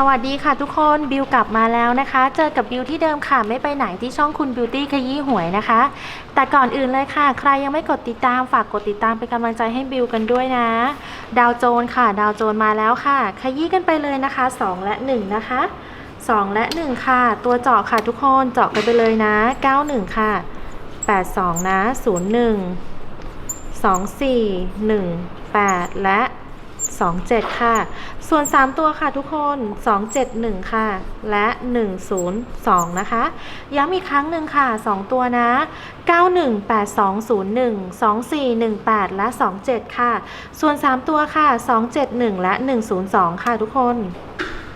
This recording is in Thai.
สวัสดีค่ะทุกคนบิวกลับมาแล้วนะคะ เจอกับบิวที่เดิมค่ะไม่ไปไหนที่ช่องคุณบิวตี้ขยี้หวยนะคะ แต่ก่อนอื่นเลยค่ะ ใครยังไม่กดติดตามฝากกดติดตามเป็นกำลังใจให้บิวกันด้วยนะ ดาวโจนค่ะ ดาวโจนมาแล้วค่ะ ขยี้กันไปเลยนะคะ 2 และ 1 นะคะ 2 และ 1 ค่ะ ตัวเจาะค่ะทุกคนเจาะกันไปเลยนะ 91 ค่ะ 82 นะ 01 24 18 และ 27 ค่ะ ส่วน 3 ตัวค่ะทุกคน 271 ค่ะ และ 102 นะคะ ย้ำอีกครั้งหนึ่งค่ะ 2 ตัวนะ 918201 2418 และ 27 ค่ะ ส่วน 3 ตัวค่ะ 271 และ 102 ค่ะทุกคน